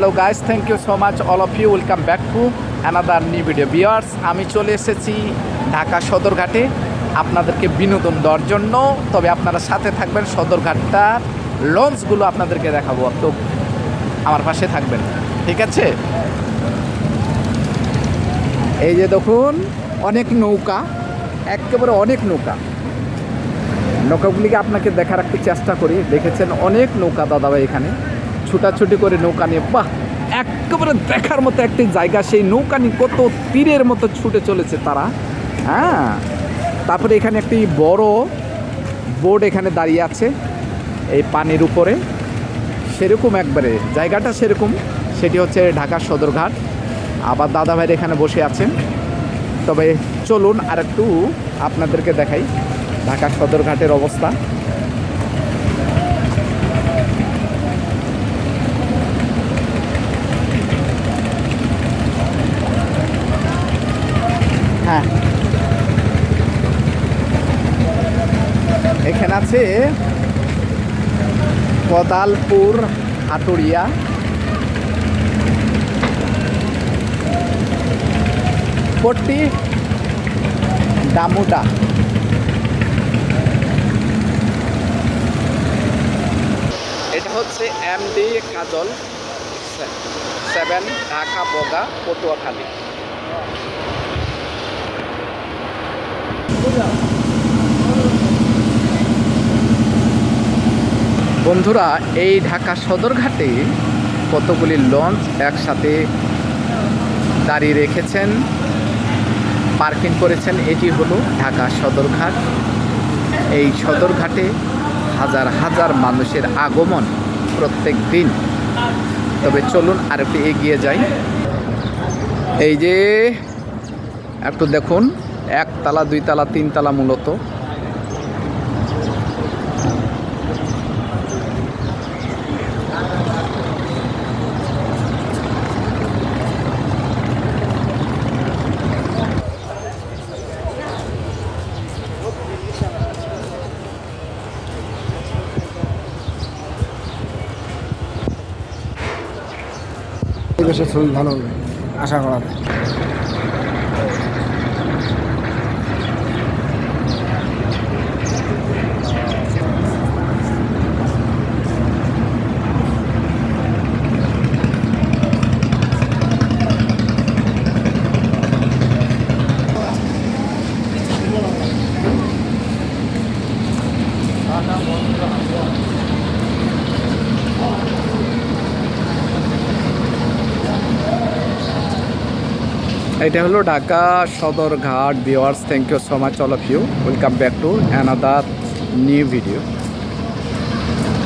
Hello guys thank you so much all of you welcome back to another new video viewers আমি চলে এসেছি ঢাকা সদরঘাটে। আপনাদেরকে বিনোদন দেওয়ার জন্য। তবে আপনারা সাথে থাকবেন সদরঘাটটার লঞ্চগুলো আপনাদেরকে দেখাবো। তো আমার পাশে থাকবেন। ঠিক আছে? এই যে দেখুন, অনেক নৌকা। একেবারে অনেক নৌকা। নৌকাগুলিকে আপনাকে দেখার একটু চেষ্টা করি। দেখেছেন, অনেক নৌকা দাদাভাই এখানে। ছুটাছুটি করে নৌকা নিয়ে, বাহ, একেবারে দেখার মতো একটি জায়গা। সেই নৌকা নিয়ে কত তীরের মতো ছুটে চলেছে তারা। হ্যাঁ তারপরে এখানে একটি বড় বোর্ড এখানে দাঁড়িয়ে আছে এই পানির উপরে। সেরকম একবারে, জায়গাটা সেরকম। সেটি হচ্ছে ঢাকা সদরঘাট। আবার দাদা দাদাভাইয়ের এখানে বসে আছেন। তবে চলুন আর একটু আপনাদেরকে দেখাই ঢাকা সদরঘাটের অবস্থা। হ্যাঁ। এখানে আছে কদালপুর হাটুরিয়া পট্টি ডামুডা এটা হচ্ছে এমডি কাজল সেভেন ঢাকা, বগা, পটুয়াখালী। বন্ধুরা, এই ঢাকা সদরঘাটে কতগুলি লঞ্চ একসাথে দাঁড়িয়ে রেখেছেন, পার্কিং করেছেন, এটি হলো ঢাকা সদরঘাট এই সদরঘাটে হাজার হাজার মানুষের আগমন প্রত্যেক দিন। তবে চলুন আর একটু এগিয়ে যাই। এই যে, একটু দেখুন। একতলা দুইতলা তিনতলা মূলত। পরিবেশের ছবি ভালো হবে আশা করা এটা হলো Dhaka Sadarghat viewers thank you so much all of you welcome back to another new video